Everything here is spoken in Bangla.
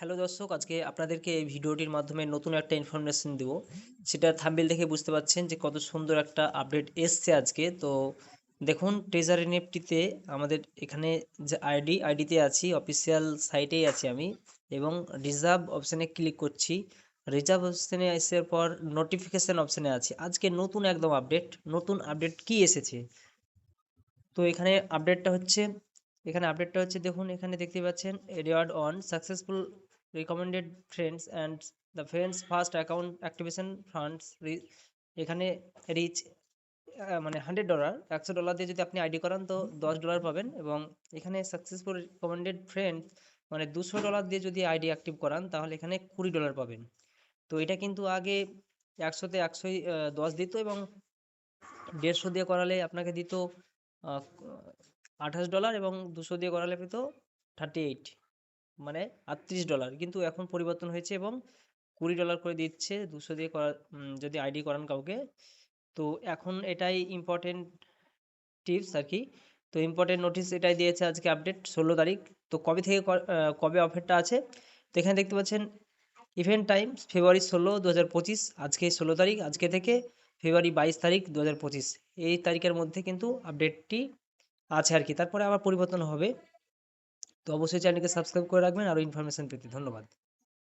হ্যালো দর্শক, আজকে আপনাদেরকে এই ভিডিওটির মাধ্যমে নতুন একটা ইনফরমেশন দেবো। সেটা থাম্বেল দেখে বুঝতে পারছেন যে কত সুন্দর একটা আপডেট এসছে আজকে। তো দেখুন ট্রেজার এনএফটিতে আমাদের এখানে যে আইডি আইডিতে আছি অফিসিয়াল সাইটেই আছি আমি এবং রিজার্ভ অপশানে ক্লিক করছি। রিজার্ভ অপশানে আসার পর নোটিফিকেশান অপশানে আছি। আজকে নতুন একদম আপডেট নতুন আপডেট কি এসেছে? তো এখানে আপডেটটা হচ্ছে, এখানে আপডেটটা হচ্ছে দেখুন, এখানে দেখতে পাচ্ছেন reward on successful recommended friends and the friends first account activation funds এখানে রিচ মানে হান্ড্রেড ডলার একশো ডলার দিয়ে যদি আপনি আইডি করান তো দশ ডলার পাবেন এবং এখানে সাকসেসফুল রিকমেন্ডেড ফ্রেন্ড মানে দুশো ডলার দিয়ে যদি আইডি অ্যাক্টিভ করান তাহলে এখানে কুড়ি ডলার পাবেন। তো এটা কিন্তু আগে একশোতে একশোই দশ দিত এবং দেড়শো দিয়ে করালে আপনাকে দিত আঠাশ ডলার এবং দুশো দিয়ে করালে পেত থার্টি এইট মানে আটত্রিশ ডলার কিন্তু এখন পরিবর্তন হয়েছে এবং কুড়ি ডলার করে দিচ্ছে, দুশো দিয়ে করা যদি আইডি করান কাউকে। তো এখন এটাই ইম্পর্টেন্ট টিপস আর কি। তো ইম্পর্টেন্ট নোটিস এটাই দিয়েছে আজকে আপডেট ষোলো তারিখ। তো কবে থেকে কবে অফারটা আছে? তো এখানে দেখতে পাচ্ছেন ইভেন্ট টাইম ফেব্রুয়ারি ষোলো দু হাজার পঁচিশ। আজকে ষোলো তারিখ, আজকে থেকে ফেব্রুয়ারি বাইশ তারিখ দু হাজার পঁচিশ। এই তারিখের মধ্যে কিন্তু আপডেটটি আছে আর কি। তারপরে আবার পরিবর্তন হবে। তো অবশ্যই চ্যানেলকে সাবস্ক্রাইব করে রাখবেন আরও ইনফরমেশান পেতে। ধন্যবাদ।